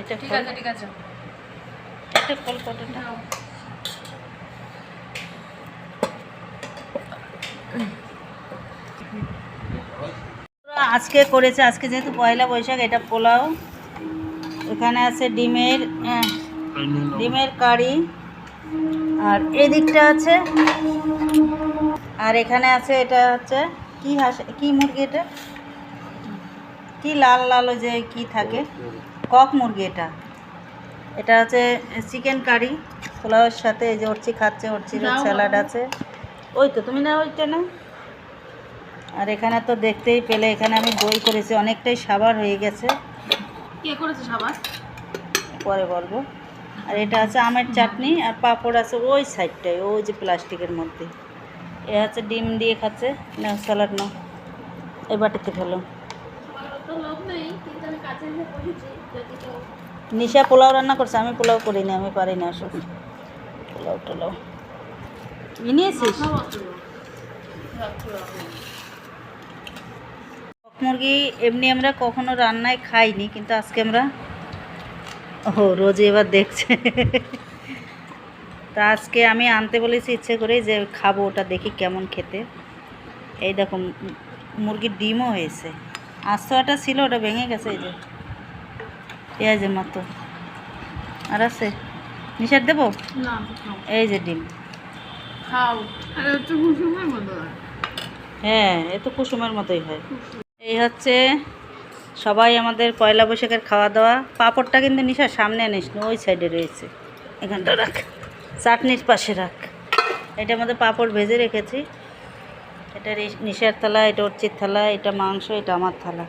এটা ঠিক আছে ঠিক আছে। এটা খোল কতটা? আজকে করেছে আজকে যেহেতু পয়লা বৈশাখ এটা পোলাও। এখানে আছে ডিমের ডিমের কারি। আর এদিকটা আছে আর এখানে আছে এটা হচ্ছে কি হাঁস কি মুরগি এটা? কি লাল লাল যে কি থাকে? কক মুরগি এটা। এটা হচ্ছে চিকেন কারি পোলাওয়ের সাথে এই যে ওরচি খাচ্ছে ওরচির দাও স্যালাড আছে। ওই তো তুমি না ওইটা না আর এখানে তো দেখতেই পেলে এখানে আমি দই করেছি অনেকটাই সাবার হয়ে গেছে। কে করেছে সবার? পরে বলব। আর এটা আছে আমের চাটনি আর পাঁপড় আছে ওই সাইডটায় ওই যে প্লাস্টিকের মধ্যে। এ হচ্ছে ডিম দিয়ে খাচ্ছে না স্যালাড না এই বাটিতে ফেলো নিশা পোলাও রান্না করছে আমি পোলাও করিনি আমি পারি না আসলে। পোলাও টোলাও। নিয়েছিস। কক মুরগি এমনি আমরা কখনো রান্নায় খাইনি কিন্তু আজকে আমরা ও রোজ এবার দেখছে। তা আজকে আমি আনতে বলেছি ইচ্ছে করে যে খাব ওটা দেখি কেমন খেতে। এই দেখো মুরগির ডিমও হয়েছে। আস্তটা ছিল ওটা ভেঙে গেছে এই যে। পেঁয়াজের মতো। আর আছে? নিষেধ দেবো? এই যে ডিম। খাও। আরে হচ্ছে কুসুমের মতো হ্যাঁ। এ তো কুসুমের মতোই হয়। এই হচ্ছে সবাই আমাদের পয়লা বৈশাখের খাওয়া দাওয়া পাঁপড়টা কিন্তু নিশার সামনে আনিস না ওই সাইডে রয়েছে। এখানটা রাখ। চাটনির পাশে রাখ। এটা আমাদের পাঁপড় ভেজে রেখেছি। এটা নিশার থালা এটা অর্চির থালা এটা মাংস এটা আমার থালা।